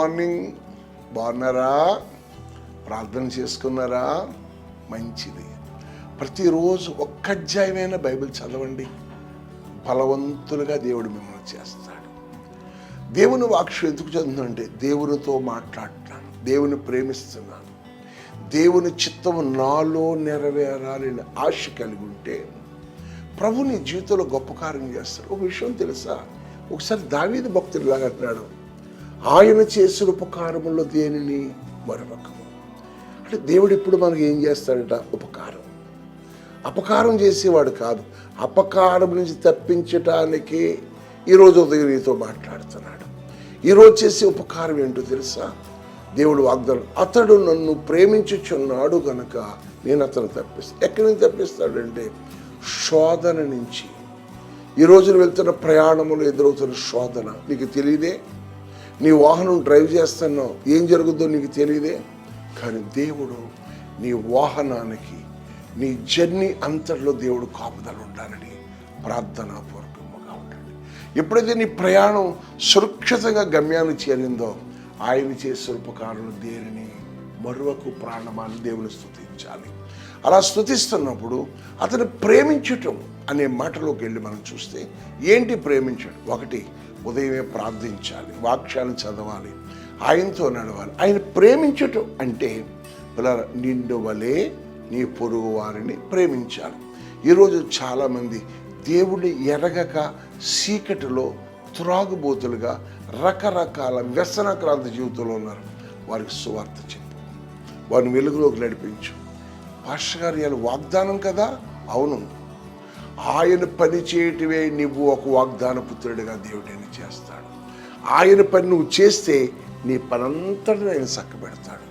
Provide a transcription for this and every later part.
Morning బాగున్నారా? ప్రార్థన చేసుకున్నారా? మంచిది. ప్రతిరోజు ఒక్క అధ్యాయమైన బైబిల్ చదవండి. బలవంతులుగా దేవుడు మిమ్మల్ని చేస్తాడు. దేవుని వాక్షు ఎందుకు చదువుతుందంటే దేవునితో మాట్లాడుతున్నాను. దేవుని ప్రేమిస్తున్నాను. దేవుని చిత్తము నాలో నెరవేరాలని ఆశ కలిగి ఉంటే ప్రభు నీ జీవితంలో గొప్ప కార్యం చేస్తాడు. ఒక విషయం తెలుసా? ఒకసారి దావీది భక్తులు అంటున్నాడు. ఆయన చేసిన ఉపకారములో దేనిని మరొకము? అంటే దేవుడు ఇప్పుడు మనకి ఏం చేస్తాడట? ఉపకారం. అపకారం చేసేవాడు కాదు. అపకారం నుంచి తప్పించటానికి ఈరోజు ఉదయం నీతో మాట్లాడుతున్నాడు. ఈరోజు చేసే ఉపకారం ఏంటో తెలుసా? దేవుడు వాగ్దానం అతడు నన్ను ప్రేమించుచున్నాడు గనక నేను అతను తప్పిస్తాను ఎక్కడి నుంచి తప్పిస్తాడంటే శోధన నుంచి. ఈ రోజున వెళ్తున్న ప్రయాణంలో ఎదురవుతున్న శోధన నీకు తెలియదే? నీ వాహనం డ్రైవ్ చేస్తున్నావు. ఏం జరుగుతుందో నీకు తెలియదే కానీ దేవుడు నీ వాహనానికి నీ జర్నీ అంతట్లో దేవుడు కాపుదలు ఉండాలని ప్రార్థనాపూర్వకంగా ఉండండి. ఎప్పుడైతే నీ ప్రయాణం సురక్షితంగా గమ్యాన్ని చేరిందో ఆయన చేసే ఉపకారం దేనిని మరొక ప్రాణమాన్ని దేవుని స్తుతించాలి అలా స్తుతిస్తున్నప్పుడు అతను ప్రేమించటం అనే మాటలోకి వెళ్ళి మనం చూస్తే ఏంటి ప్రేమించడం? ఒకటి ఉదయమే ప్రార్థించాలి వాక్యాలు చదవాలి ఆయనతో నడవాలి. ఆయన ప్రేమించటం అంటే పిల్లల నిండు వలే నీ పొరుగు వారిని ప్రేమించాలి. ఈరోజు చాలామంది దేవుడిని ఎరగక చీకటిలో త్రాగుబోతులుగా రకరకాల వ్యసనక్రాంత జీవితంలో ఉన్నారు. వారికి సువార్త చెప్పు. వారిని వెలుగులోకి నడిపించు. పాష గారు వాగ్దానం కదా? అవును. ఆయన పని చేయటమే నువ్వు ఒక వాగ్దాన పుత్రుడిగా దేవుడైన చేస్తాడు. ఆయన పని నువ్వు చేస్తే నీ పనంతటి ఆయన చక్కబెడతాడు.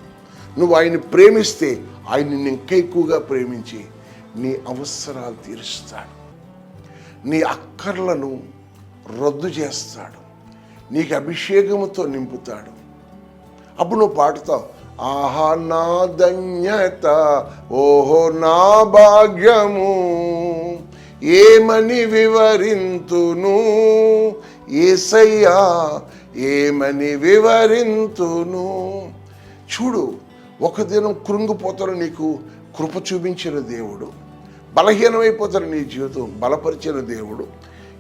నువ్వు ఆయన ప్రేమిస్తే ఆయన ఇంకా ఎక్కువగా ప్రేమించి నీ అవసరాలు తీరుస్తాడు. నీ అక్కర్లను రద్దు చేస్తాడు. నీకు అభిషేకముతో నింపుతాడు. అప్పుడు నువ్వు పాడుతావు ఆహా నా ధన్యత ఓహో నా భాగ్యము. ఏమని వివరింతును? ఏసయ్యా ఏమని వివరింతును? చూడు ఒక దినం కృంగిపోతారు నీకు కృప చూపించిన దేవుడు. బలహీనమైపోతారు నీ జీవితం బలపరిచిన దేవుడు.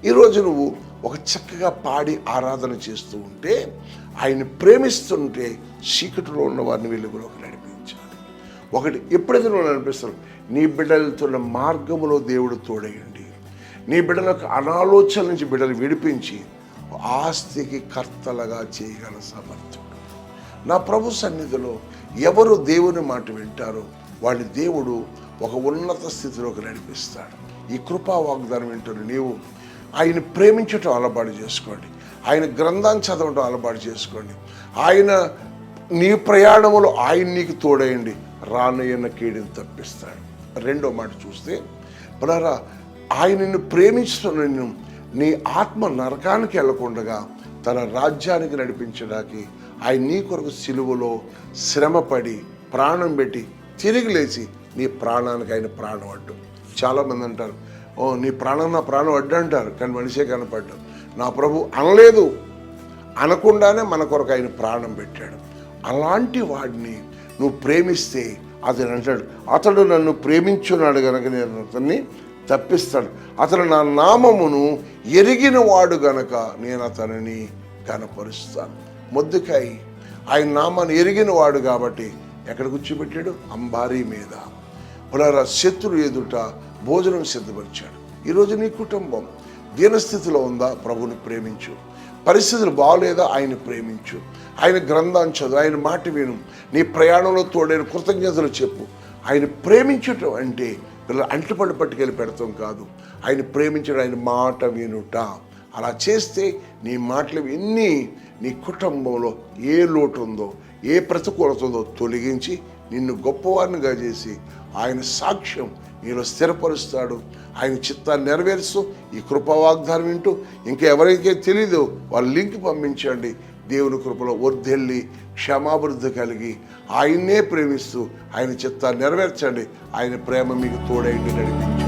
ఈరోజు నువ్వు ఒక చక్కగా పాడి ఆరాధన చేస్తూ ఉంటే ఆయన ప్రేమిస్తుంటే చీకటిలో ఉన్న వారిని వెలుగులోకి నడిపించాలి. ఒకటి ఎప్పుడైతే నువ్వు నడిపిస్తాను నీ బిడ్డలతోన్న మార్గములో దేవుడు తోడయండి. నీ బిడ్డలకు అనాలోచన నుంచి బిడ్డలు విడిపించి ఆస్తికి కర్తలుగా చేయగల సమర్థుడు. నా ప్రభు సన్నిధిలో ఎవరు దేవుని మాట వింటారో వాడి దేవుడు ఒక ఉన్నత స్థితిలోకి నడిపిస్తాడు. ఈ కృపా వాగ్దానం వింటున్న నీవు ఆయన ప్రేమించటం అలవాటు చేసుకోండి. ఆయన గ్రంథాన్ని చదవటం అలవాటు చేసుకోండి. ఆయన నీ ప్రయాణములో ఆయన నీకు తోడేయండి. రానయ్యన్న కీడిని తప్పిస్తాడు. రెండో మాట చూస్తే బలారా ఆయన నిన్ను ప్రేమించిన నిన్ను నీ ఆత్మ నరకానికి వెళ్ళకుండగా తన రాజ్యానికి నడిపించడానికి ఆయన నీ కొరకు సిలువలో శ్రమపడి ప్రాణం పెట్టి తిరిగి లేచి నీ ప్రాణానికి ఆయన ప్రాణం అడ్డు. చాలామంది అంటారు ఓ నీ ప్రాణం నా ప్రాణం అడ్డు అంటారు. కానీ మనిషే కనపడ్డు. నా ప్రభు అనలేదు. అనకుండానే మన కొరకు ఆయన ప్రాణం పెట్టాడు. అలాంటి వాడిని నువ్వు ప్రేమిస్తే అతను అంటాడు అతడు నన్ను ప్రేమించున్నాడు గనక నేను అతన్ని తప్పిస్తాడు అతను నా నామమును ఎరిగిన వాడు గనక నేను అతనిని కనపరుస్తాను. మొద్దుకాయ ఆయన నామాన్ని ఎరిగిన వాడు కాబట్టి ఎక్కడ కూర్చోబెట్టాడు? అంబారీ మీద. పునరా శత్రు ఎదుట భోజనం సిద్ధపరిచాడు. ఈరోజు నీ కుటుంబం దీనస్థితిలో ఉందా? ప్రభుని ప్రేమించు. పరిస్థితులు బాగోలేదా ఆయన ప్రేమించు. ఆయన గ్రంథాన్ని చదువు ఆయన మాట విను. నీ ప్రయాణంలో తోడైన కృతజ్ఞతలు చెప్పు. ఆయన ప్రేమించటం అంటే పిల్లలు అంటుపడి పట్టుకెళ్ళి పెడతాం కాదు. ఆయన ప్రేమించడం ఆయన మాట వినుట. అలా చేస్తే నీ మాటలు ఎన్ని నీ కుటుంబంలో ఏ లోటు ఉందో ఏ ప్రతికూలత ఉందో తొలగించి నిన్ను గొప్పవారినిగా చేసి ఆయన సాక్ష్యం నీలో స్థిరపరుస్తాడు. ఆయన చిత్తాన్ని నెరవేరుస్తూ ఈ కృపా వాగ్దానం వింటూ ఇంకా ఎవరికైతే తెలీదో వాళ్ళ లింక్ పంపించండి. దేవుని కృపలో వర్ధెల్లి క్షమాభివృద్ధి కలిగి ఆయన్నే ప్రేమిస్తూ ఆయన చిత్తాన్ని నెరవేర్చండి. ఆయన ప్రేమ మీకు తోడైండి నడిపించండి